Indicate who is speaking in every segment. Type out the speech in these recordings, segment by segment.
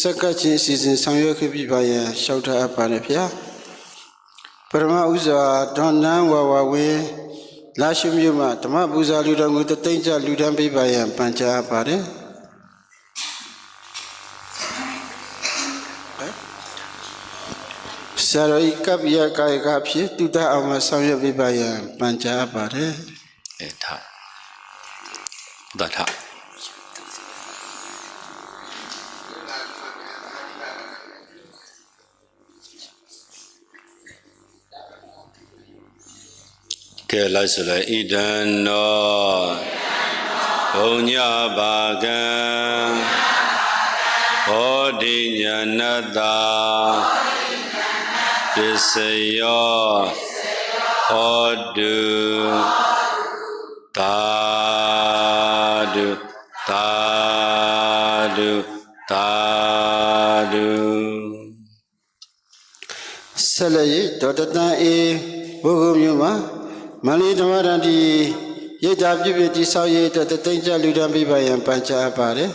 Speaker 1: စက္ကန့်ချင်းအစီအစဉ်ဆောင်ရွက်ခဲ့ပြီးပါရန်လျှောက်ထားအပ်ပါတယ်ဗျာပရမဥစွာဒေါန်နန်းဝါဝါဝင်းလာရှိမြို့မှာဓမ္မပူဇာလူတော်ကိုတသိမ့်ကြလူတန်းပေးပါရန်ပန်ကြားအပ်ပါတယ်ဆရာတော်ဤကပ္ပယကာယကဖြစ်တုဒ္ဒအောင်မှာဆောင်ရွက်ပေးပါရန်ပန်ကြားအပ်ပါတယ်
Speaker 2: အဲထားဘုဒ္ဓထား ကဲလိုက်ဆိုလိုက်ဣဒံနောဘုံညဘာကံဘောဓိညာဏတ္တာပစ္စယောဟောတုသာဓုသာဓုသာဓု
Speaker 1: ဆက်လက်ရဒေါက်တာတန်အေဘုဂုမျိုးမှာ မန္တလေးဓမ္မရန်တီရိတ်တာပြည့်ပြည့်တိဆောက်ရေးအတွက်တသိမ့်ကြလူတန်းပေးပါရန်ပန်ကြားအပ်ပါတယ်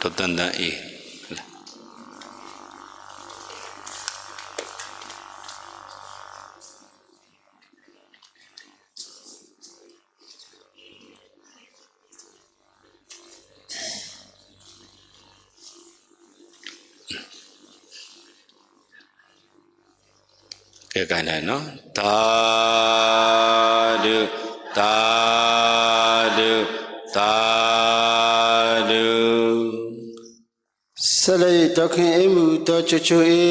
Speaker 2: တတန်တန်အေး ကဲကိုင်းလိုက်နော်သာဓုသာဓုသာဓု
Speaker 1: ဆက်လက်ရဒေါက်ခင်အိမ်မူဒေါ်ချွချွအေ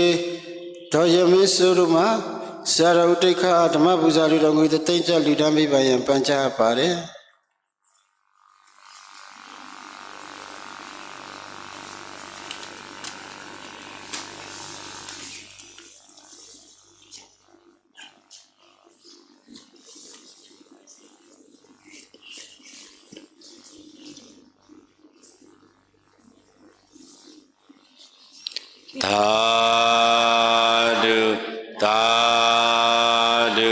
Speaker 1: ဒေါ်ရမင်းစုတို့မှာဆရာတော်ဥတိတ်ခဓမ္မပူဇာလူတော်ကိုတသိမ့်ကြလူတန်းပေးပါရန်ပန်ကြားအပ်ပါတယ်
Speaker 2: သာဓုသာဓု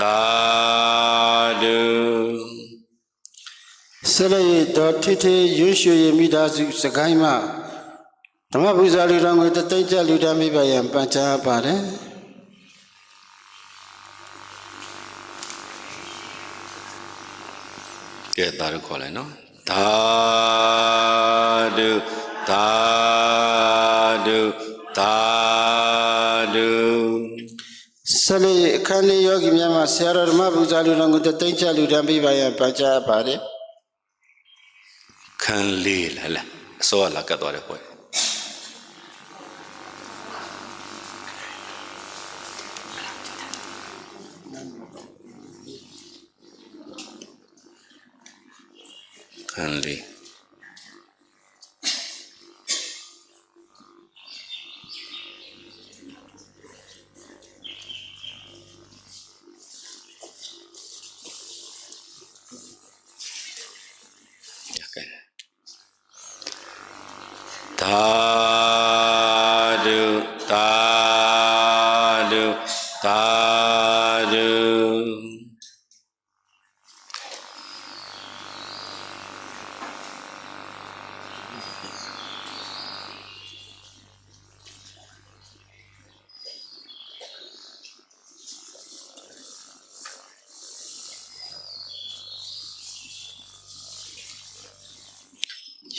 Speaker 2: သာဓု
Speaker 1: ဆက်လက်ရဒေါ်ထိထေရွှေရွှေရမိသားစုစကိုင်းမှာဓမ္မပူဇာလူတော်ကိုတသိမ့်ကြလူတန်းပေးပါရန်ပန်ကြားအပ်ပါတယ်
Speaker 2: ကဲသာဓုခေါ်လိုက်နော်သာဓုသာဓု သာဓု
Speaker 1: ဆက်လက်ရအခန်းလေးယောဂီများမှာဆရာတော်ဓမ္မပူဇာလူတော်ကိုတသိမ့်ကြလူတန်းပေးပါရန်ပန်ကြားအပ်ပါတယ်
Speaker 2: ခံလေးလာလာအစောကလာကတ်သွားတယ်ပေါ့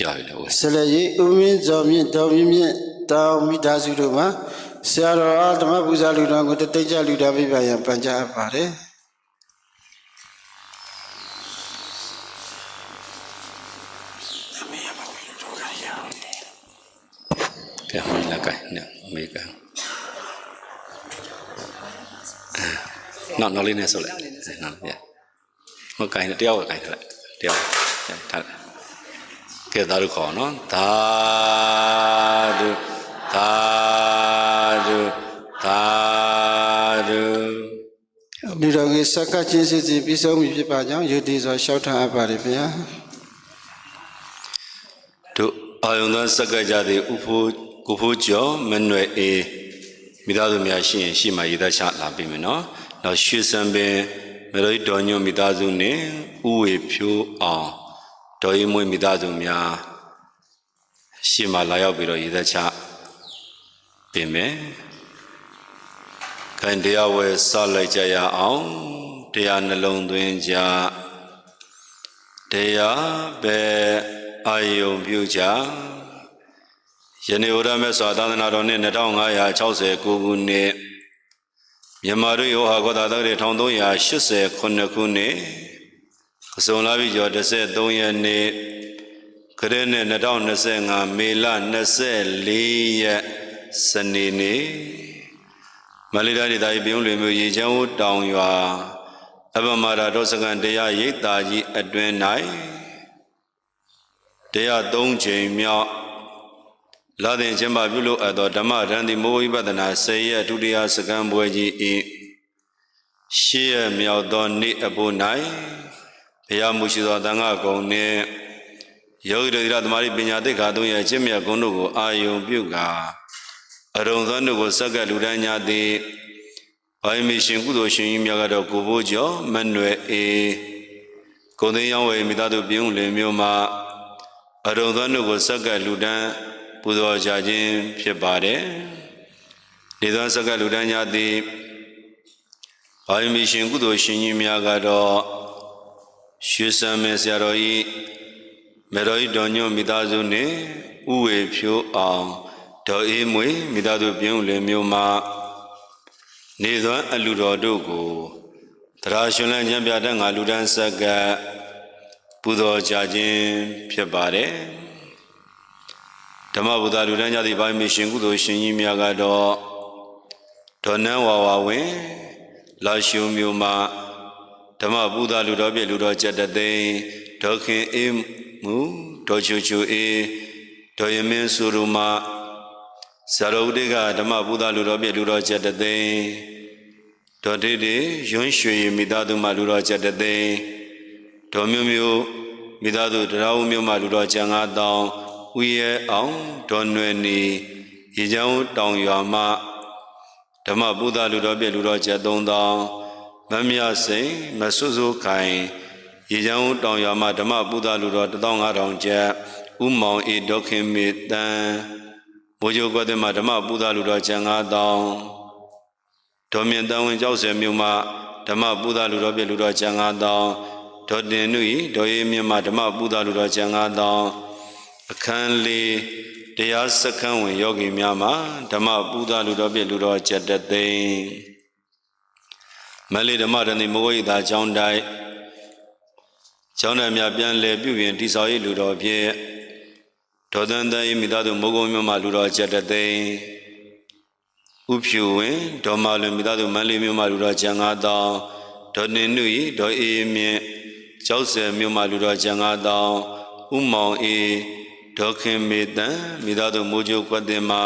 Speaker 2: ရပြီလေဦး
Speaker 1: ဆလရီဥမင်းဇော်မြင့်တော်မြင့်မြင့်တောင်မိသားစုတို့မှာဆရာတော်အားဓမ္မပူဇာလူတော်ကိုတသိကြလူတော်ပြပါရန်ပန်ကြားအပ်ပါတယ်
Speaker 2: ကဲဟိုလာကဲနော်မေကနော်နော်လေးနဲ့ဆိုလိုက်နော်ပြမကိုင်းတယောက်ကကိုင်းတယ်တယောက်ထားကဲ သာဓုခေါ်နော်သာဓုသာဓုသာဓု
Speaker 1: လူတော်ကြီးစက္ကန့်ချင်းစစ်စစ်ပြီးဆုံးပြီဖြစ်ပါကြောင်းယုတိစွာရှောက်ထအပ်ပါတယ်ဗျာ
Speaker 2: တို့အာယုံသောစက္ကကြသည်ဥဖို့ကိုဖို့ကျော်မနွယ်အေးမိသားစုများရှိရင်ရှိမှရည်သက်ချလာပြီမယ်နော်။နောက်ရွှေစံပင်မေရိတော်ညွန့်မိသားစုနှင့်ဥဝေဖြိုးအောင် တော်ရင်မွေးမိသားစုများရှေ့မှာလာရောက်ပြီးတော့ရည်သက်ချပြင်မယ်။ခိုင်တရားဝယ်စလိုက်ကြရအောင်တရားနှလုံးသွင်းကြတရားပဲအာယုံပြုကြယနေ့ဝရမေစွာသာသနာတော်နှစ်2569ခုနှစ်မြန်မာတို့ယောဟာကောသာတော်1389ခုနှစ် ကစုံလာပြီကျော်13ရက်နေ့ခရစ်နှစ်2025မေလ24ရက်စနေနေ့မလေးတိုင်းဒေသကြီးပြုံးလွေမျိုးရေချမ်းဦးတောင်ရွာအပမရာဒေါစကန်တရားရိပ်သာကြီးအတွင်၌တရား၃ချိန်မြောက်လာတဲ့ကျင်းပပြုလို့အပ်သောဓမ္မရန်တိမောဝိပဒနာဆေရဒုတိယစကံပွဲကြီးဤရှေးရမြောက်သောနေ့အဖို့၌ ဘုရားမူရှိသောတန်ခါကုံနှင့်ယောဂီတို့သမာဓိပညာသိက္ခာတို့ရဲ့အကျင့်မြတ်ဂုဏ်တို့ကိုအာယုံပြုကာအရုံသွမ်းတို့ကိုစက္ကလူတန်းညာသည်ဘိုင်းမီရှင်ကုသိုလ်ရှင်ကြီးများကတော့ကိုဘိုးကျော်မနွယ်အေဂုံသိန်းရောင်းဝယ်မိသားစုပြုံးလင်မျိုးမှာအရုံသွမ်းတို့ကိုစက္ကလူတန်းပူဇော်ကြခြင်းဖြစ်ပါတယ်။ဒီသောစက္ကလူတန်းညာသည်ဘိုင်းမီရှင်ကုသိုလ်ရှင်ကြီးများကတော့ ရွှေစံမဲဆရာတော်ကြီးမေတော်ကြီးတော်ညွန့်မိသားစုနှင့်ဥဝေဖြိုးအောင်ဒေါ်အေးမွေမိသားစုပြုံးလင်မျိုးမှာနေသွမ်းအလူတော်တို့ကိုတရားရှင်လန်းညံပြတဲ့ငါလူဒန်းဆက်ကပူဇော်ကြခြင်းဖြစ်ပါတယ်ဓမ္မဗုဒ္ဓလူဒန်းကြသည့်ဘိုင်းမရှင်ကုသိုလ်ရှင်ကြီးများကတော့ဒေါ်နန်းဝါဝါဝင်လာရှုံမျိုးမှာ ဓမ္မဗုဒ္ဓလူတော်ပြည့်လူတော်ကျက်တသိန်းဒေါခင်အေးမူဒေါ်ချူချူအေးဒေါ်ယမင်းစုရူမဇာရဥဒေကဓမ္မဗုဒ္ဓလူတော်ပြည့်လူတော်ကျက်တသိန်းဒေါ်တေတေရွှန်းရွှေမိသားစုမှလူတော်ကျက်တသိန်းဒေါ်မျိုးမျိုးမိသားစုတရားဦးမျိုးမှလူတော်ကျန်ငါတောင်းဥရဲအောင်ဒေါ်နွယ်နီရေချောင်းတောင်ရွာမှဓမ္မဗုဒ္ဓလူတော်ပြည့်လူတော်ကျက်သုံးတောင်း မမြစိန်မဆွဆွခိုင်ရေချောင်းတောင်ရွာမှဓမ္မဗုဒ္ဓလူတော်15000ကျပ်ဥမောင်အေဒေါခင်မေတန်မိုးကြိုကွက်တဲ့မှာဓမ္မဗုဒ္ဓလူတော်ကျန်9000ဒေါ်မြင့်တန်ဝင်ကြောက်စဲမြို့မှာဓမ္မဗုဒ္ဓလူတော်ပြလူတော်ကျန်9000ဒေါ်တင်နုဤဒေါ်ရေးမြင့်မှာဓမ္မဗုဒ္ဓလူတော်ကျန်9000အခန်းလေးတရားစခန်းဝင်ယောဂီများမှာဓမ္မဗုဒ္ဓလူတော်ပြလူတော်ကျက်တသိန်း မလေးဓမ္မရဏိမဂဝိတာကျောင်းတိုင်းကျောင်းသားများပြန်လည်ပြုပြင်တိဆောက်ရေးလူတော်ဖြင့်ဒေါသန်တန်ဤမိသားစုမိုးကုံမြို့မှာလူတော်ကျက်တသိန်းဥဖြူဝင်ဒေါ်မာလွင်မိသားစုမန်းလေးမြို့မှာလူတော်ကျန်၅တောင်းဒေါ်နေနုဤဒေါ်အေးမြင့်ကျောက်ဆယ်မြို့မှာလူတော်ကျန်၅တောင်းဥမောင်အေးဒေါ်ခင်မေတန်မိသားစုမိုးကျိုးကွက်တင်မှာ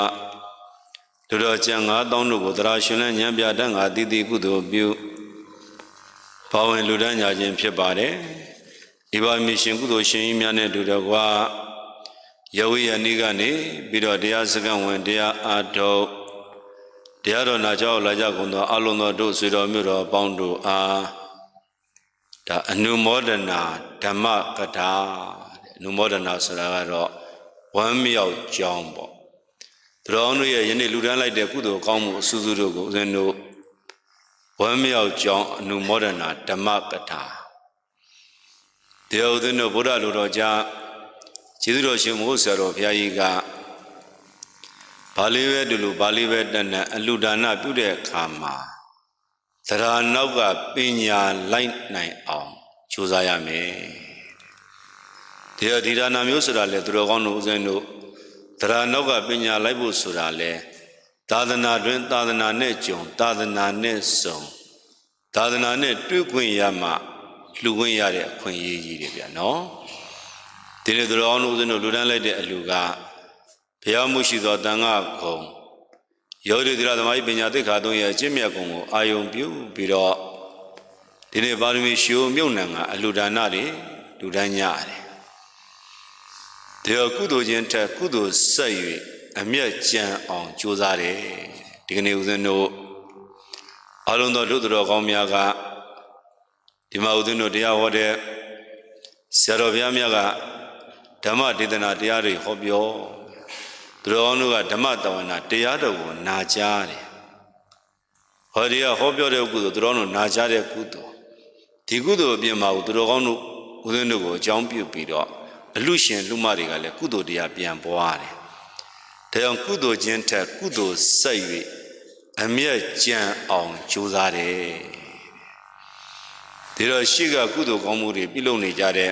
Speaker 2: လူတော်ကျန်၅တောင်းတို့ကိုသရရှင်လန်းညံပြတတ်ငါတည်တည်ကုသိုလ်ပြု ဘာဝင်လူဒန်းညာခြင်းဖြစ်ပါတယ်ဒီပါမီရှင်ကုသိုလ်ရှင်ကြီးများနဲ့တူတော်ကွာယဝိယနိကနေပြီးတော့တရားစခန်းဝင်တရားအားထုတ်တရားတော်နာကြောက်လာကြကုန်သောအလုံးသောတို့ဆွေတော်မြို့တော်ပေါင်းတို့အားဒါအနုမောဒနာဓမ္မကထာတဲ့အနုမောဒနာဆိုတာကတော့ဝမ်းမြောက်ကြောင်းပေါ့သူတော်အောင်တို့ရဲ့ယနေ့လူတန်းလိုက်တဲ့ကုသိုလ်ကောင်းမှုအစူးစူးတို့ကိုဦးဇင်းတို့ ဝမ်းမြောက်ကြောင်းအနုမောဒနာဓမ္မကထာတရားဦးဇင်းတို့ဗုဒ္ဓလူတော်ကြားကျေးဇူးတော်ရှင်မိုးဆရာတော်ဘုရားကြီးကဘာလေးပဲတူလို့ဘာလေးပဲတန်တန်အလူဒါနပြုတဲ့အခါမှာသရနောက်ကပညာလိုက်နိုင်အောင်ကြိုးစားရမယ်တရားဒီဒါနာမျိုးဆိုတာလေသူတော်ကောင်းတို့ဦးဇင်းတို့သရနောက်ကပညာလိုက်ဖို့ဆိုတာလေ သာသနာတွင်သာသနာနဲ့ကြုံသာသနာနဲ့စုံသာသနာနဲ့တွေ့ခွင့်ရမှလှူခွင့်ရတဲ့အခွင့်အရေးကြီးတယ်ဗျာနော်ဒီနေ့သူတော်အောင်ဦးဇင်းတို့လူတန်းလိုက်တဲ့အလူကဘုရားမှုရှိသောတန်ခါကုံယောဂီတိရသမားပညာသိက္ခာသုံးရဲ့အကျင့်မြတ်ကုံကိုအာယုံပြုပြီးတော့ဒီနေ့ပါရမီရှိုးမြုပ်နှံကအလူဒါနတွေလူတန်းညရတယ်ဒီကုသိုလ်ချင်းထက်ကုသိုလ်ဆက်၍ အမျက်ကြံအောင်ကြိုးစားတယ်ဒီကနေ့ဦးဇင်းတို့အလုံးသောဒုတော်ကောင်းများကဒီမှာဦးဇင်းတို့တရားဟောတဲ့ဆရာတော်ဘုရားမြတ်ကဓမ္မဒေသနာတရားတွေဟောပြောသူတော်ကောင်းတို့ကဓမ္မတဝနာတရားတော်ကိုနာကြားတယ်ဟောဒီကဟောပြောတဲ့ကုသိုလ်သူတော်တို့နာကြားတဲ့ကုသိုလ်ဒီကုသိုလ်အပြင်မှာသူတော်ကောင်းတို့ဦးဇင်းတို့ကိုအကြောင်းပြုပြီးတော့အလူရှင်လူမတွေကလည်းကုသိုလ်တရားပြန်ပွားတယ် ဒါကြောင့်ကုသိုလ်ချင်းထက်ကုသိုလ်ဆက်၍အမျက်ကြံအောင်ကြိုးစားတယ်ဒီတော့ရှိကကုသိုလ်ကောင်းမှုတွေပြုလုပ်နေကြတဲ့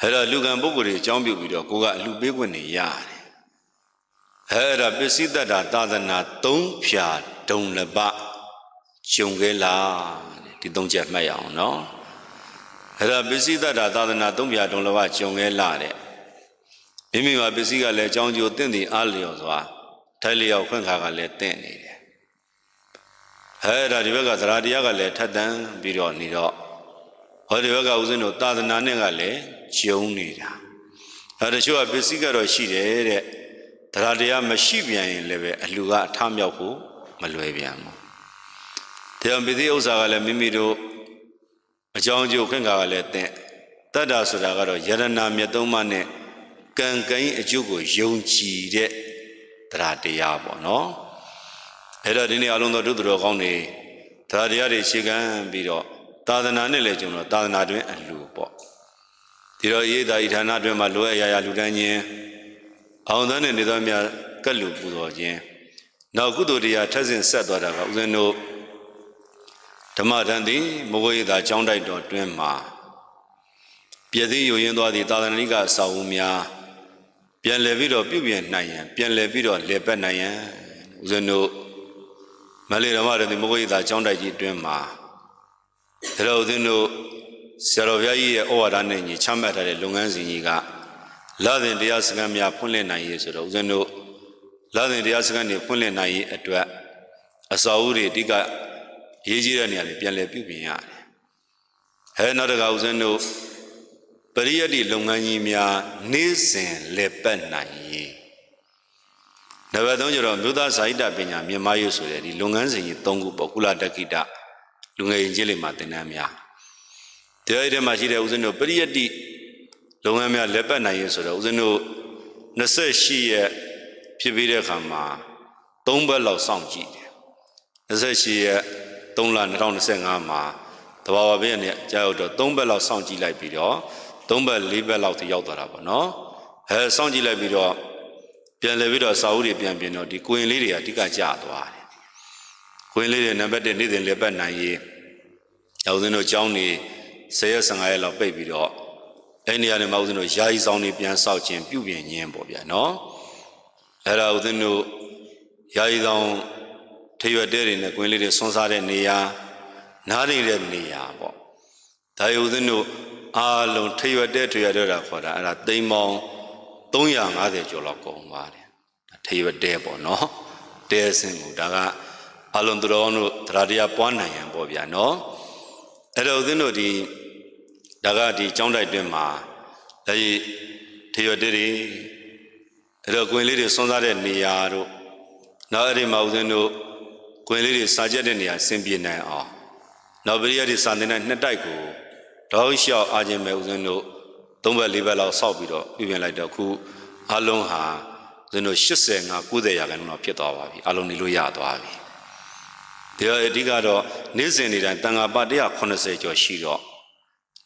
Speaker 2: အဲ့တော့လူကံပုဂ္ဂိုလ်တွေအကြောင်းပြုပြီးတော့ကိုကအလူပေးခွင့်နေရတယ်အဲ့ဒါပစ္စည်းတတ္တာသာသနာသုံးဖြာဒုံလပကျုံခဲ့လားတဲ့ဒီသုံးချက်မှတ်ရအောင်နော်အဲ့ဒါပစ္စည်းတတ္တာသာသနာသုံးဖြာဒုံလပကျုံခဲ့လားတဲ့ မိမိမှာပစ္စည်းကလည်းအကြောင်းကျိုးတင့်တယ်အားလျော်စွာထိုက်လျောက်ခွင့်ခါကလည်းတင့်နေတယ်အဲဒါဒီဘက်ကသရတရားကလည်းထက်တန်းပြီးတော့နေတော့ဟောဒီဘက်ကဦးဇင်းတို့သာသနာနဲ့ကလည်းကျုံနေတာအဲတချို့ကပစ္စည်းကတော့ရှိတယ်တဲ့သရတရားမရှိပြန်ရင်လည်းပဲအလူကအထမြောက်ဖို့မလွယ်ပြန်ဘူးတရားပစ္စည်းဥစ္စာကလည်းမိမိတို့အကြောင်းအကျိုးခွင့်ကားကလည်းတင့်တတ္တာဆိုတာကတော့ယရနာမြတ်သုံးပါးနဲ့ ကံကံ၏အကျိုးကိုယုံကြည်တဲ့တရားတရားပေါ့နော်အဲ့တော့ဒီနေ့အလုံးတော်ဒုတော်ကောင်းတွေတရားတရားတွေရှေ့ကမ်းပြီးတော့သာသနာနဲ့လည်းကျွန်တော်သာသနာတွင်အလူပေါ့ဒီတော့ရေးသာဤဌာနတွင်မှာလိုအပ်ရာရာလူတန်းချင်းအောင်သန်းတဲ့နေသောများကတ်လူပူတော်ခြင်းနောက်ကုသိုလ်တရားထက်ဆင့်ဆက်သွားတာကဦးဇင်းတို့ဓမ္မတန်သည်မဝေသာကျောင်းတိုက်တော်တွင်မှာပြည့်စည်ယူရင်းသွားသည့်သာသနာ့ကအစာအုံများ ပြန်လည်ပြီးတော့ပြုပြင်နိုင်ရန်ပြန်လည်ပြီးတော့လေပတ်နိုင်ရန်ဦးဇင်းတို့မလေးဓမ္မရတိမဂ္ဂိသာကျောင်းတိုက်ကြီးအတွင်းမှာဒါတော့ဦးဇင်းတို့ဆရာတော်ဘုရားကြီးရဲ့ဩဝါဒနဲ့ညီချမှတ်ထားတဲ့လုပ်ငန်းစဉ်ကြီးကလာသင်တရားစခန်းများဖွင့်လှစ်နိုင်ရေးဆိုတော့ဦးဇင်းတို့လာသင်တရားစခန်းတွေဖွင့်လှစ်နိုင်ရေးအတွက်အစာအုပ်တွေအဓိကရေးကြီးတဲ့နေရာတွေပြန်လည်ပြုပြင်ရတယ်။အဲနောက်တစ်ခါဦးဇင်းတို့ ပရိယတ်တိလုပ်ငန်းကြီးများနေ့စဉ်လက်ပတ်နိုင်ရေးနံပါတ်3ကျတော့မြို့သားစာဟိတပညာမြန်မာရေးဆိုတဲ့ဒီလုပ်ငန်းစဉ်ကြီး၃ခုပေါ့ကုလတက္ကိတလူငယ်ရင်ကျေးလေးမှာသင်တန်းများတရားရည်ထဲမှာရှိတဲ့ဦးဇင်းတို့ပရိယတ္တိလုပ်ငန်းများလက်ပတ်နိုင်ရေးဆိုတော့ဦးဇင်းတို့28ရက်ဖြစ်ပြီးတဲ့အခါမှာ၃ဘက်လောက်စောင့်ကြည့်တယ်28ရက်3လ2025မှာတဘာဝဘေးနဲ့ကြာရောက်တော့၃ဘက်လောက်စောင့်ကြည့်လိုက်ပြီးတော့ ၃ဘက်၄ဘက်လောက်ထိရောက်သွားတာပေါ့နော်အဲစောင့်ကြည့်လိုက်ပြီးတော့ပြန်လဲပြီးတော့စာအုပ်တွေပြန်ပြင်တော့ဒီကိုရင်လေးတွေကအဓိကကျသွားတယ်။ကိုရင်လေးတွေနံပါတ်1နေ့စဉ်လက်ပတ်နိုင်ရေးရောက်စင်းတို့ကျောင်းနေ10ရက်15ရက်လောက်ပိတ်ပြီးတော့အဲ့နေရာတွေမှာဦးဇင်းတို့ယာယီဆောင်တွေပြန်ဆောက်ခြင်းပြုပြင်ခြင်းပေါ့ဗျာနော်။အဲ့ဒါဦးဇင်းတို့ယာယီဆောင်ထေရွက်တဲတွေနဲ့ကိုရင်လေးတွေဆွန်းစားတဲ့နေရာနားနေတဲ့နေရာပေါ့။ဒါယူဦးဇင်းတို့ အားလုံးထေရွက်တဲထေရွက်တဲတာခေါ်တာအဲ့ဒါသိမ်းပေါင်း350ကျော်လောက်ကုန်ပါတယ်ဒါထေရတဲပေါ့နော်တဲစင်ကိုဒါကအလုံးသူတော်တို့တရားတရားပွားနိုင်ရန်ပေါ့ဗျာနော်အဲ့တော့ဦးဇင်းတို့ဒီဒါကဒီကျောင်းတိုက်တွင်မှာအဲဒီထေရတဲတွေအဲ့တော့ကွင်လေးတွေဆွန်းစားတဲ့နေရာတို့နောက်အဲ့ဒီမှာဦးဇင်းတို့ကွင်လေးတွေစာကျက်တဲ့နေရာဆင်ပြေနိုင်အောင်နောက်ပရိယတ်တွေစာသင်တဲ့နှစ်တိုက်ကို တောက်လျှောက်အားခြင်းပဲဦးဇင်းတို့သုံးဘက်လေးဘက်လောက်ဆောက်ပြီးတော့ပြည်ပြင်လိုက်တော့ခုအလုံးဟာဇင်းတို့85 90ရာခိုင်နှုန်းလောက်ဖြစ်သွားပါပြီအလုံးနေလို့ရသွားပြီဒီတော့အဓိကတော့နေ့စဉ်နေ့တိုင်းတန်ခါပ180ကျော်ရှိတော့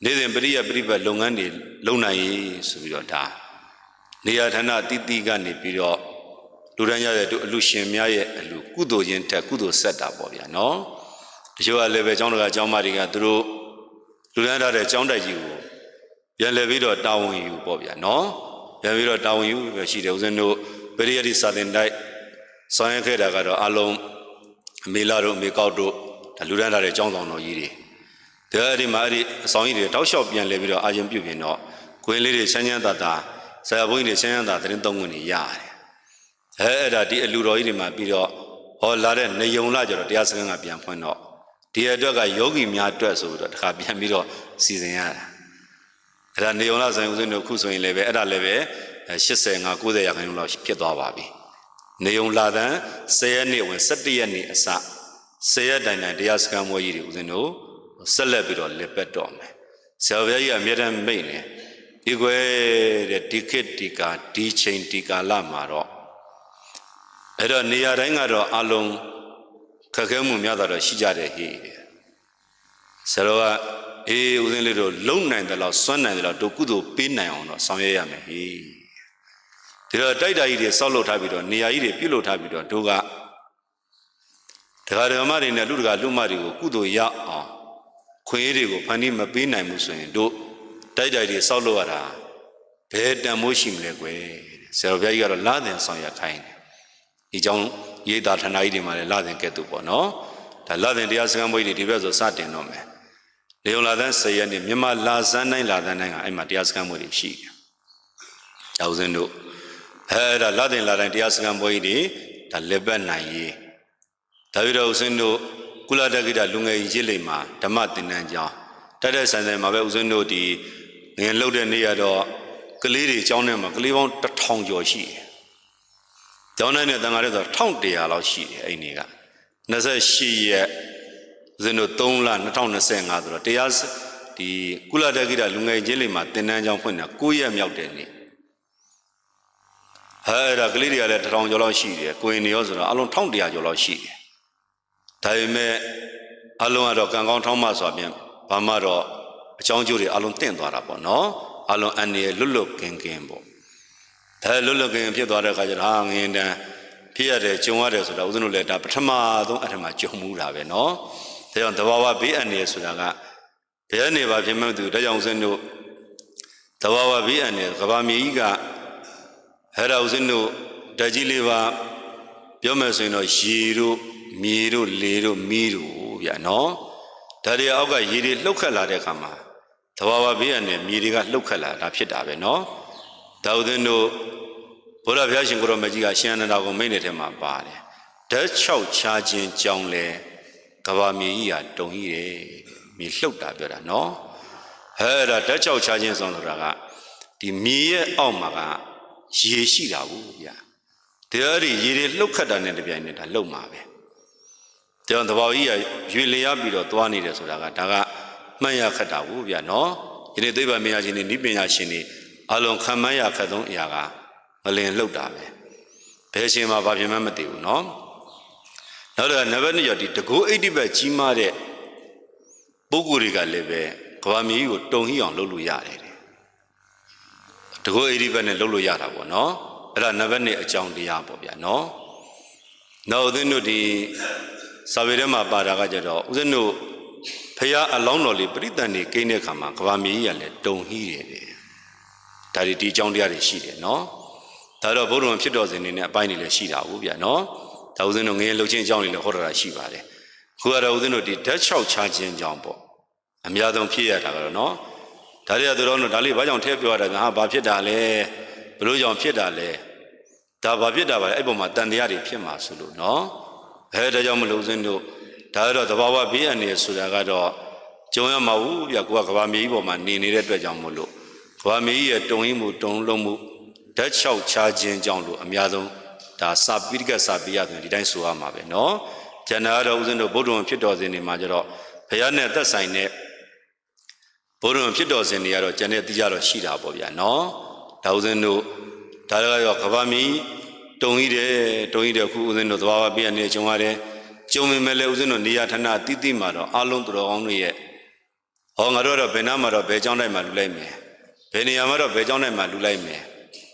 Speaker 2: နေ့စဉ်ပရိယပရိပတ်လုပ်ငန်းတွေလုပ်နိုင်ရေးဆိုပြီးတော့ဒါနေရာဌာနတိတိကနေပြီးတော့လူတန်းရတဲ့တို့အလူရှင်များရဲ့အလူကုသိုလ်ချင်းတက်ကုသိုလ်ဆက်တာပေါ့ဗျာနော်တချို့ကလည်းပဲကျောင်းတကာကျောင်းမတွေကသူတို့ လူတန်းထားတဲ့ကျောင်းတိုက်ကြီးကိုပြန်လည်ပြီးတော့တာဝန်ယူပေါ့ဗျာနော်ပြန်ပြီးတော့တာဝန်ယူပဲရှိတယ်ဦးဇင်းတို့ပရိယတိစာသင်တိုက်ဆောင်ရွက်ခဲ့တာကတော့အလုံးအမေလာတို့အမေကောက်တို့ဒါလူရန်လာတဲ့ចောင်းဆောင်တော်ကြီးတွေဒါအဲ့ဒီမှာအဲ့ဒီအဆောင်ကြီးတွေတောက်လျှောက်ပြန်လည်ပြီးတော့အာရင်ပြုတ်ပြင်တော့ခွင်းလေးတွေချမ်းချမ်းသာသာဆရာဘုန်းကြီးတွေချမ်းချမ်းသာသတင်းသုံးဝင်နေရတယ်အဲအဲ့ဒါဒီအလူတော်ကြီးတွေမှာပြီးတော့ဟောလာတဲ့နေယုံလာကြတော့တရားစခန်းကပြန်ဖွင့်တော့ ဒီအတွက်ကယောဂီများအတွက်ဆိုပြီးတော့တခါပြန်ပြီးတော့စီစဉ်ရတာအဲ့ဒါနေုံလာဆိုင်ဦးဇင်းတို့ခုဆိုရင်လည်းပဲအဲ့ဒါလည်းပဲ85 90ရာခိုင်နှုန်းလောက်ဖြစ်သွားပါပြီနေုံလာတန်း10ရက်နေ့ဝင်17ရက်နေ့အစ10ရက်တိုင်တိုင်တရားစခန်းမွေးကြီးတွေဦးဇင်းတို့ဆက်လက်ပြီးတော့လက်ပတ်တော့မယ်ဆရာဘုရားကြီးကအမြဲတမ်းမိတ်နေဒီကွယ်တဲ့ဒီခေတ်ဒီကာဒီချိန်ဒီကာလမှာတော့အဲ့တော့နေရာတိုင်းကတော့အလုံး ခက်ခဲမှုများတာတော့ရှိကြတယ်ဟေ့တဲ့ဆရာတော်ကအေးဦးဇင်းလေးတို့လုံနိုင်တယ်လို့စွန့်နိုင်တယ်လို့တို့ကုသိုလ်ပေးနိုင်အောင်တော့ဆောင်ရွက်ရမယ်ဟေ့ဒီတော့တိုက်တာကြီးတွေဆောက်လုပ်ထားပြီးတော့နေရာကြီးတွေပြုလုပ်ထားပြီးတော့တို့ကတရားဓမ္မတွေနဲ့လူတကာလူမတွေကိုကုသိုလ်ရအောင်ခွင့်ရည်တွေကိုဖန်တီးမပေးနိုင်ဘူးဆိုရင်တို့တိုက်တိုက်တွေဆောက်လုပ်ရတာဘယ်တန်မိုးရှိမလဲကွယ်တဲ့ဆရာတော်ဘုရားကြီးကတော့လာတဲ့ဆောင်ရွက်ခိုင်းတယ်ဒီကြောင့် ရေးတာဌာနကြီးတွေမှာလည်းလာတဲ့ကဲ့သို့ပေါ့နော်ဒါလာတဲ့တရားစခန်းဘွေးတွေဒီဘက်ဆိုစတင်တော့မယ်လေုံလာတဲ့10ရက်နေ့မြန်မာလာဇန်းတိုင်းလာတဲ့တိုင်းကအဲ့မှာတရားစခန်းဘွေးတွေရှိတယ်ကျောင်းစင်းတို့အဲ့ဒါလာတဲ့လာတိုင်းတရားစခန်းဘွေးတွေဒါလက်ပတ်နိုင်ရေးဒါပြီးတော့ဦးစင်းတို့ကုလတက္ကိတလူငယ်ကြီးလိမ့်မှာဓမ္မသင်တန်းကျောင်းတက်တဲ့ဆန်ဆန်မှာပဲဦးစင်းတို့ဒီငယ်လှုပ်တဲ့နေ့ရတော့ကလေးတွေကျောင်းထဲမှာကလေးပေါင်းတစ်ထောင်ကျော်ရှိတယ် ကျောင်းထဲနဲ့တန်ခါတဲ့ဆို1100လောက်ရှိတယ်အဲ့ဒီနေ့က28ရက်ဦးဇင်းတို့3လ2025ဆိုတော့တရားစဒီကုလတက္ကိတလူငယ်ချင်းလိမ့်မှာသင်တန်းကျောင်းဖွင့်တာ9ရက်မြောက်တဲ့နေ့ဟဲ့အဲ့ဒါကလေးတွေကလည်းတစ်ထောင်ကျော်လောက်ရှိတယ်ကိုရင်တွေရောဆိုတော့အလုံး1100ကျော်လောက်ရှိတယ်ဒါပေမဲ့အလုံးကတော့ကံကောင်းထောင်းမဆိုပြန်ဘာမှတော့အချောင်းကျိုးတွေအလုံးတင့်သွားတာပေါ့နော်အလုံးအန်ရလွတ်လွတ်ကင်းကင်းပေါ့ ဒါလွတ်လွတ်ကင်းဖြစ်သွားတဲ့အခါကျတော့ဟာငရင်တန်းဖြစ်ရတယ်ကြုံရတယ်ဆိုတော့ဦးဇင်းတို့လည်းဒါပထမဆုံးအထမကြုံမှုတာပဲနော်ဒါကြောင့်တဘာဝဘေးအန္တရာယ်ဆိုတာကဘယ်အနေပါဖြစ်မှမသိဘူးဒါကြောင့်ဦးဇင်းတို့တဘာဝဘေးအန္တရာယ်ကဘာမြေကြီးကဟဲ့ဒါဦးဇင်းတို့ဓာတ်ကြီးလေးပါပြောမယ်ဆိုရင်တော့ရေတို့မြေတို့လေတို့မီးတို့ဗျာနော်ဒါတွေအောက်ကရေတွေလှုပ်ခတ်လာတဲ့အခါမှာတဘာဝဘေးအန္တရာယ်မြေတွေကလှုပ်ခတ်လာတာဖြစ်တာပဲနော် ဒါဦးဇင်းတို့ဘုရားဘုရားရှင်ကိုရောမကြီးကရှင်အနန္ဒာကိုမိန့်တဲ့ထဲမှာပါတယ်ဓာတ်၆ချာခြင်းကြောင်းလဲကဘာမြေကြီးဟာတုံကြီးတယ်မြေလှုပ်တာပြောတာနော်ဟဲ့ဒါဓာတ်၆ချာခြင်းဆောင်ဆိုတာကဒီမြေရဲ့အောက်မှာကရေရှိတာဘူးဗျာတရားတွေရေတွေလှုပ်ခတ်တာနဲ့တပြိုင်နက်ဒါလှုပ်မှာပဲတရားသဘောကြီးကရွေလျားပြီးတော့သွားနေတယ်ဆိုတာကဒါကမှတ်ရခတ်တာဘူးဗျာနော်ဒီနေ့သိပ္ပံပညာရှင်တွေဤပညာရှင်တွေ အလုံးခံမှန်းရခတ်ဆုံးအရာကငလင်လှုပ်တာပဲဘယ်ရှင်မှာဘာဖြစ်မှန်းမသိဘူးနော်နောက်တော့နံပါတ်2ရောဒီတကိုးအိဋ္ဌိဘက်ကြီးမားတဲ့ပုဂ္ဂိုလ်တွေကလည်းပဲကဘာမီကြီးကိုတုံဟိအောင်လုပ်လို့ရတယ်တဲ့တကိုးအိဋ္ဌိဘက်နဲ့လုပ်လို့ရတာပေါ့နော်အဲ့ဒါနံပါတ်2အကြောင်းတရားပေါ့ဗျာနော်နောက်ဦးဇင်းတို့ဒီစာပေထဲမှာပါတာကကြတော့ဦးဇင်းတို့ဖះအလောင်းတော်လေးပြိတ္တန်နေကိန်းတဲ့ခါမှာကဘာမီကြီးကလည်းတုံဟိတယ်တဲ့ ဒါဒီဒီအကြောင်းတရားတွေရှိတယ်နော်ဒါတော့ဘုရားဖြစ်တော်စဉ်နေနဲ့အပိုင်းတွေလည်းရှိတာဘူးဗျာနော်ဒါဦးဇင်းတို့ငရေလှုပ်ချင်းအကြောင်းတွေလည်းဟောတာရှိပါတယ်ခုကတော့ဦးဇင်းတို့ဒီဓာတ်၆ချခြင်းအကြောင်းပေါ့အများဆုံးဖြစ်ရတာကတော့နော်ဒါတွေကသူတော်တို့ဒါလေးဘာကြောင့်ထည့်ပြောရတာကဟာဘာဖြစ်တာလဲဘလို့ကြောင့်ဖြစ်တာလဲဒါဘာဖြစ်တာပါလဲအဲ့ပုံမှာတန်တရားတွေဖြစ်မှာဆိုလို့နော်အဲဒါကြောင့်မလို့ဦးဇင်းတို့ဒါကတော့သဘာဝဘေးအန္တရာယ်ဆိုတာကတော့ကြုံရမှာဘူးဗျကိုကကဘာမြေကြီးပေါ်မှာနေနေတဲ့အတွက်ကြောင့်မို့လို့ ကဘာမြေကြီးရဲ့တုံရင်းမှုတုံလုံးမှုဓာတ်လျှောက်ချခြင်းကြောင့်လို့အများဆုံးဒါစာပိဋကစာပိယဆိုရင်ဒီတိုင်းဆိုရမှာပဲเนาะကျန်တာကတော့ဦးဇင်းတို့ဘုဒ္ဓံဖြစ်တော်စဉ်တွေမှာကျတော့ဘုရားနဲ့သက်ဆိုင်တဲ့ဘုဒ္ဓံဖြစ်တော်စဉ်တွေကတော့ကျန်တဲ့တရားတော့ရှိတာပေါ့ဗျာเนาะဒါဦးဇင်းတို့ဒါကတော့ကဘာမြေတုံကြီးတယ်တုံကြီးတယ်ခုဦးဇင်းတို့သဘာဝပြည့်နေကြုံရတယ်ကြုံမိမဲ့လဲဦးဇင်းတို့နေရာဌာနတိတိမှာတော့အလုံးတော်ကောင်းတွေရဲ့ဟောငါတို့တော့ဘယ်နာမှာတော့ဘယ်ကျောင်းတိုင်းမှာလူလိုက်မယ် ဘယ်နေရာမှာတော့ဘယ်ကျောင်းတိုင်းမှာလူလိုက်မယ်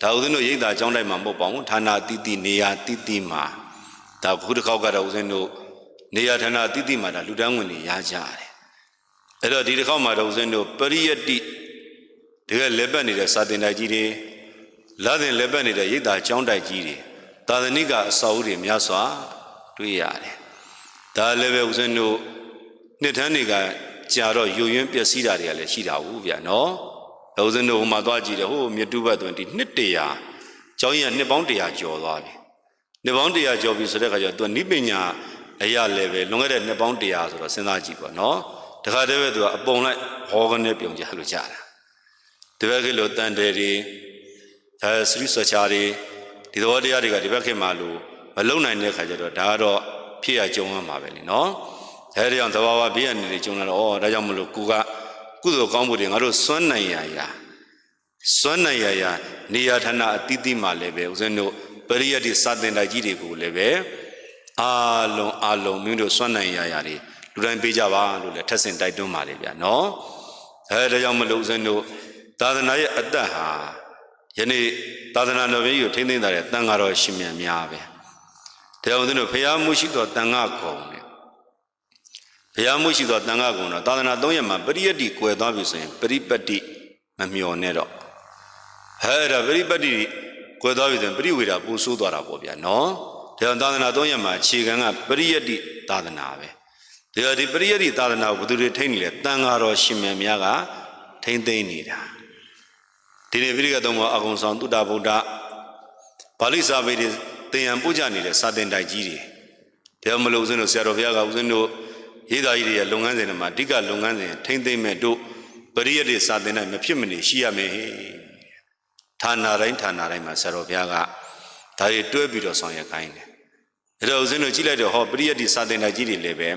Speaker 2: ဒါဦးဇင်းတို့ရိတ်တာကျောင်းတိုင်းမှာမဟုတ်ပါဘူးဌာနတိတိနေရာတိတိမှာဒါခုတစ်ခေါက်ကတော့ဦးဇင်းတို့နေရာဌာနတိတိမှာဒါလူတန်းဝင်တွေရကြတယ်အဲ့တော့ဒီတစ်ခေါက်မှာတော့ဦးဇင်းတို့ပရိယတ္တိတကယ်လက်ပတ်နေတဲ့စာတင်တိုက်ကြီးတွေလာတဲ့လက်ပတ်နေတဲ့ရိတ်တာကျောင်းတိုက်ကြီးတွေသာသနိကအစာအုပ်တွေများစွာတွေ့ရတယ်ဒါလည်းပဲဦးဇင်းတို့နှစ်ထန်းတွေကကြာတော့ယူရင်းပျက်စီးတာတွေကလည်းရှိတာဘူးဗျာနော် ဦးဇင်းတို့ဟိုမှာသွားကြည့်တယ်ဟိုမြတူဘတ်သွင်းဒီနှစ်တရာကျောင်းကြီးကနှစ်ပေါင်းတရာကျော်သွားပြီနှစ်ပေါင်းတရာကျော်ပြီဆိုတဲ့အခါကျတော့သူကနိပညာအရာလည်းပဲလွန်ခဲ့တဲ့နှစ်ပေါင်းတရာဆိုတော့စဉ်းစားကြည့်ပါနော်တခါတည်းပဲသူကအပုံလိုက်ဟောကနေပြုံကြလို့ကြာတာဒီဘက်ကလို့တန်တယ်တွေဒါစရိဆွချာတွေဒီသဘောတရားတွေကဒီဘက်ခေတ်မှာလို့မလုံနိုင်တဲ့ခါကျတော့ဒါကတော့ဖြစ်ရကြုံရမှာပဲလေနော်အဲဒီကြောင့်သဘာဝဘေးအနေနဲ့ကျုံလာတော့ဩဒါကြောင့်မလို့ကိုက ကုသိုလ်ကောင်းမှုတွေငါတို့စွမ်းနိုင်ရရာစွမ်းနိုင်ရရာနေရာဌာနအတိတိမှလည်းပဲဦးဇင်းတို့ပရိယတ်တိစာသင်တိုက်ကြီးတွေကိုလည်းပဲအာလုံးအာလုံးမိမိတို့စွမ်းနိုင်ရရာတွေလူတိုင်းပေးကြပါလို့လည်းထက်ဆင့်တိုက်တွန်းပါလေဗျာနော်အဲဒါကြောင့်မလို့ဦးဇင်းတို့သာသနာရဲ့အသက်ဟာယနေ့သာသနာတော်ကြီးကိုထိမ့်သိမ့်တာတဲ့တန်ဃာတော်ရှင်မြတ်များပဲဒါကြောင့်ဦးဇင်းတို့ဖရာမှုရှိတော်တန်ဃာကုံတဲ့ ဘုရားမှုရှိသောတန်ခါကုံတော့သာသနာ၃ရက်မှာပရိယတ္တိကွယ်သွားပြီဆိုရင်ပရိပတ္တိမမျော်နဲ့တော့ဟဲ့ဒါပရိပတ္တိကွယ်သွားပြီဆိုရင်ပရိဝေဒပူဆိုးသွားတာပေါ့ဗျာနော်ဒါသာသနာ၃ရက်မှာအခြေခံကပရိယတ္တိသာသနာပဲဒါဒီပရိယတ္တိသာသနာကိုဘယ်သူတွေထိန်းနေလဲတန်ခါတော်ရှင်မြတ်များကထိန်းသိမ်းနေတာဒီနေ့ပြိကသုံးပါအကုံဆောင်တုတ္တဗုဒ္ဓပါဠိစာပေတွေသင်ယံပို့ကြနေတဲ့စာသင်တိုက်ကြီးတွေဒါမလို့ဦးဇင်းတို့ဆရာတော်ဘုရားကဦးဇင်းတို့ ရေးသားကြီးတွေရဲ့လုပ်ငန်းစဉ်တွေမှာအဓိကလုပ်ငန်းစဉ်ထိမ့်သိမ့်မဲ့တို့ပရိယတ်တွေစာသင်နိုင်မဖြစ်မနေရှိရမယ်ဟဲ့ဌာနတိုင်းဌာနတိုင်းမှာဆရာတော်ဘုရားကဒါတွေတွဲပြီးတော့ဆောင်ရွက်ခိုင်းတယ်ဒါတော့ဦးဇင်းတို့ကြည့်လိုက်တော့ဟောပရိယတ်တွေစာသင်တိုက်ကြီးတွေလည်းပဲ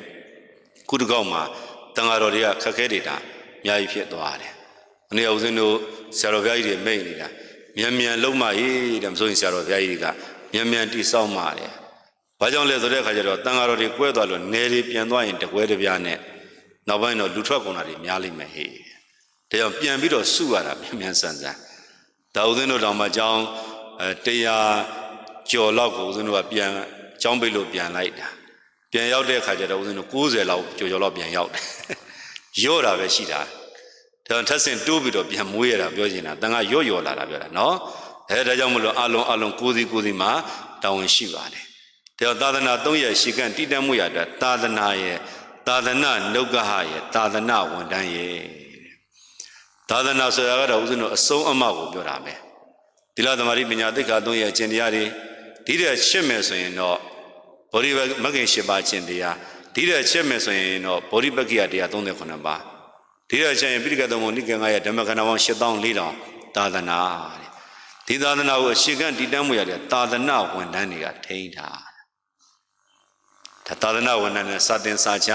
Speaker 2: ခုတစ်ကောက်မှာတန်ဃာတော်တွေကခက်ခဲနေတာအများကြီးဖြစ်သွားတယ်အနည်းဦးဇင်းတို့ဆရာတော်ဘုရားကြီးတွေမိတ်နေတာမြန်မြန်လုံးမရေးတဲ့မဆိုရင်ဆရာတော်ဘုရားကြီးကမြန်မြန်တိဆောက်မှတယ်။ ဘာကြောင့်လဲဆိုတဲ့အခါကျတော့တန်ဃာတော်တွေကွဲသွားလို့နေတွေပြန်သွားရင်တကွဲတစ်ပြားနဲ့နောက်ပိုင်းတော့လူထွက်ကုန်တာတွေများလိမ့်မယ်ဟေ့။ဒါကြောင့်ပြန်ပြီးတော့စုရတာမြန်မြန်ဆန်ဆန်။ဒါဦးဇင်းတို့တောင်မှအကြောင်းအဲတရားကြော်လောက်ကိုဦးဇင်းတို့ကပြန်အကြောင်းပိတ်လို့ပြန်လိုက်တာ။ပြန်ရောက်တဲ့အခါကျတော့ဦးဇင်းတို့90လောက်ကြော်ကြော်လောက်ပြန်ရောက်တယ်။ရော့တာပဲရှိတာ။ဒါကြောင့်ထပ်ဆင့်တိုးပြီးတော့ပြန်မွေးရတာပြောချင်တာတန်ခါရော့ရော့လာတာပြောတာနော်။အဲဒါကြောင့်မလို့အလုံးအလုံးကိုစီကိုစီမှာတောင်းဝင်ရှိပါတယ်။ တဲ့သာသနာ၃ရက်ရှိကန်တည်တတ်မှုရတဲ့သာသနာရဲ့သာသနာနှုတ်ကဟရဲ့သာသနာဝန်တန်းရဲ့သာသနာဆိုတာကတော့ဦးဇင်းတို့အဆုံးအမကိုပြောတာပဲဒီလသမารိပညာသိက္ခာ၃ရက်အကျင့်တရားတွေဒီတဲ့ရှင်းမယ်ဆိုရင်တော့ဗောဓိမဂ္ဂင်၈ပါးအကျင့်တရားဒီတဲ့ရှင်းမယ်ဆိုရင်တော့ဗောဓိပက္ခိယတရား39ပါးဒီတဲ့ရှင်းရင်ပိဋကတ်တော်မနိကေငါရဲ့ဓမ္မခန္ဓာပေါင်း8400သာသနာတဲ့ဒီသာသနာကိုအရှိကန်တည်တတ်မှုရတဲ့သာသနာဝန်တန်းတွေကထိန်းထား ဒါသာသနာဝန်ထမ်းနဲ့စာတင်စာချ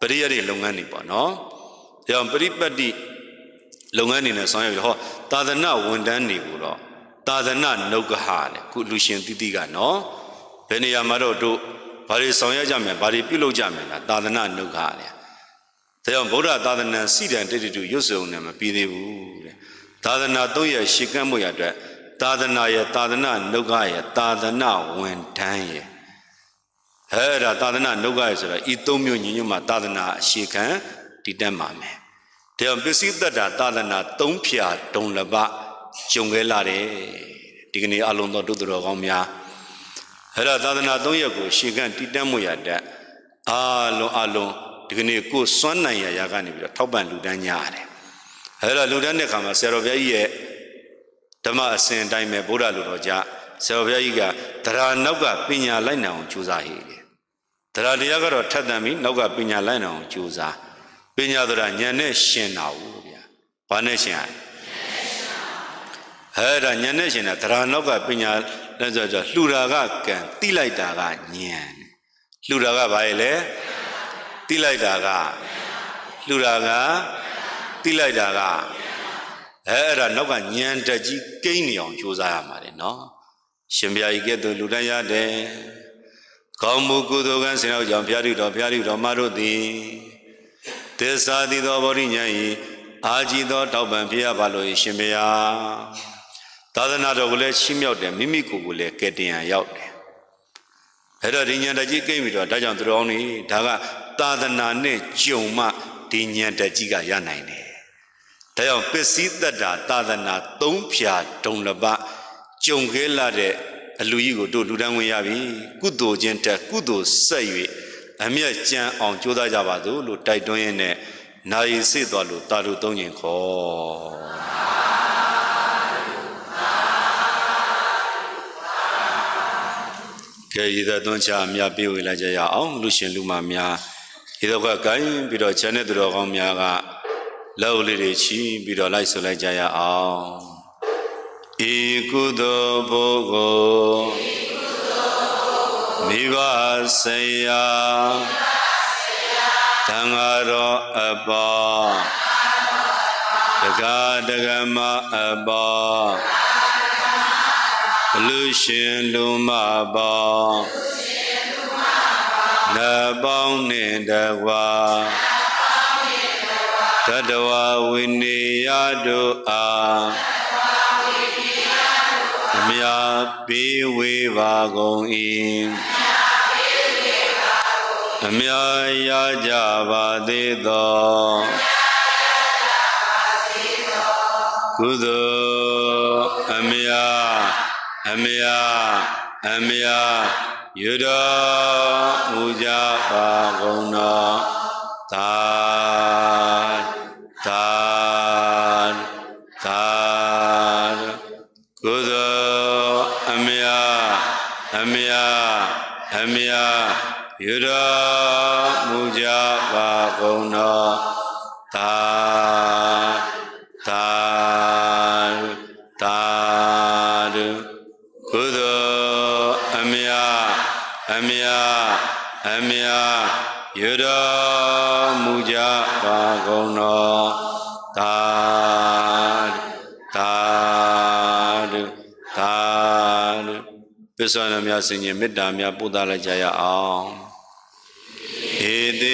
Speaker 2: ပရိယတ်တွေလုပ်ငန်းတွေပေါ့နော်။ဒါကြောင့်ပရိပတ်တိလုပ်ငန်းတွေနဲ့ဆောင်ရွက်ပြီးတော့ဟောသာသနာဝန်ထမ်းတွေကိုတော့သာသနာနုဂဟတဲ့ခုလူရှင်တိတိကနော်ဘယ်နေရာမှာတော့တို့ဘာတွေဆောင်ရွက်ကြမယ်ဘာတွေပြုလုပ်ကြမယ်လားသာသနာနုဂဟတဲ့ဒါကြောင့်ဗုဒ္ဓသာသနာစီတံတိတိတုရွတ်စုံနဲ့မပြီးသေးဘူးတဲ့သာသနာသုံးရရှေကန့်မှုရအတွက်သာသနာရဲ့သာသနာနုဂဟရဲ့သာသနာဝန်ထမ်းရဲ့ အဲ့ဒါသာသနာနှုတ်ကရဆိုတာဤသုံးမျိုးညီညွတ်မှသာသနာအရှိခံတည်တတ်မှာမယ်။ဒါကြောင့်ပစ္စည်းတ္တာသာသနာသုံးဖြာဒုံလဘကျုံခဲ့လာတယ်ဒီကနေ့အလုံးတော်တုတော်ကောင်းများအဲ့ဒါသာသနာသုံးရက်ကိုရှေခံတည်တတ်မှုရတတ်အာလုံးအလုံးဒီကနေ့ကိုယ်စွမ်းနိုင်ရရာကနေပြီးတော့ထောက်ပံ့လူတန်းညာရတယ်။အဲ့ဒါလူတန်းတဲ့ခါမှာဆရာတော်ဘုရားကြီးရဲ့ဓမ္မအစဉ်အတိုင်းပဲဗုဒ္ဓလူတော်ကြဆရာတော်ဘုရားကြီးကတရားနောက်ကပညာလိုက်နိုင်အောင်ကြိုးစားဟေတယ် တရားတရားကတော့ထက်သန်ပြီနောက်ကပညာလိုက်အောင်ကြိုးစားပညာဆိုတာဉာဏ်နဲ့ရှင်တာဟုတ်ဗျာဘာနဲ့ရှင်ရဟဲ့ဒါဉာဏ်နဲ့ရှင်တာတရားနောက်ကပညာလဲဆိုတော့လှူတာကကံတိလိုက်တာကဉာဏ်လှူတာကဘာရဲ့လဲတိလိုက်တာကလှူတာကတိလိုက်တာကအဲအဲ့ဒါနောက်ကဉာဏ်တက်ကြီးကိန်းနေအောင်ကြိုးစားရမှာတယ်နော်ရှင်ဘုရားကြီးကဲ့သို့လူတိုင်းရတယ် ကောင်းမှုကုသိုလ်ကံဆင်ရောက်ကြောင့်ဘုရားတိတော်ဘုရားတိတော်မတို့သည်သစ္စာတိသောဗောဓိဉာဏ်ဤအာကြည်သော တောက်ပံဖြစ်ရပါလို့ရှင်ဘုရားသာသနာတော်ကိုလည်းချီးမြှောက်တယ်မိမိကိုယ်ကိုလည်းကယ်တင်ရန်ရောက်တယ်အဲ့တော့ဒီဉာဏ်တကြီးကိမ့်ပြီးတော့ဒါကြောင့်သူတော်နေဒါကသာသနာနဲ့ကြုံမှဒီဉာဏ်တကြီးကရနိုင်တယ်ဒါကြောင့်ပစ္စည်းတ္တာသာသနာသုံးဖြာဒုံလဘကြုံခဲလာတဲ့ အလူကြီးကိုတို့လူတန်းဝင်ရပြီကုသိုလ်ချင်းတက်ကုသိုလ်ဆက်၍အမျက်ကြံအောင်ကြိုးစားကြပါစို့လို့တိုက်တွန်းရင်းနဲ့နာရီစေ့သွားလို့တာလူသုံးရင်ခေါ်ကဲရည်သက်သွန်းချအမြတ်ပြေဝေလိုက်ကြရအောင်လူရှင်လူမများဒီတော့ကဂိုင်းပြီးတော့ခြံတဲ့သူတော်ကောင်းများကလောက်လေးတွေချီးပြီးတော့လိုက်ဆိုလိုက်ကြရအောင် ဤကုသိုလ်ဘုကိုမိဘဆရာသံဃာတော်အပေါင်းတက္ကတက္ကမအပေါင်းအလူရှင်လူမပေါင်းနတ်ပေါင်းနှင့်တကွာတတဝဝိနေယတို့အား အမြပေးဝေပါကုန်၏အမြရကြပါသေးသောကုသိုလ်အမြအမြအမြယူတော်မူကြပါကုန်တော်သာသာ အမြအမြယူတော်မူကြပါကုန်တော်သာသာသာကုသိုလ်အမြအမြအမြယူတော်မူကြပါကုန်တော် ပစ္ဆဝနာများစင်ញမေတ္တာများပို့သလိုက်ကြရအောင်ဧတိ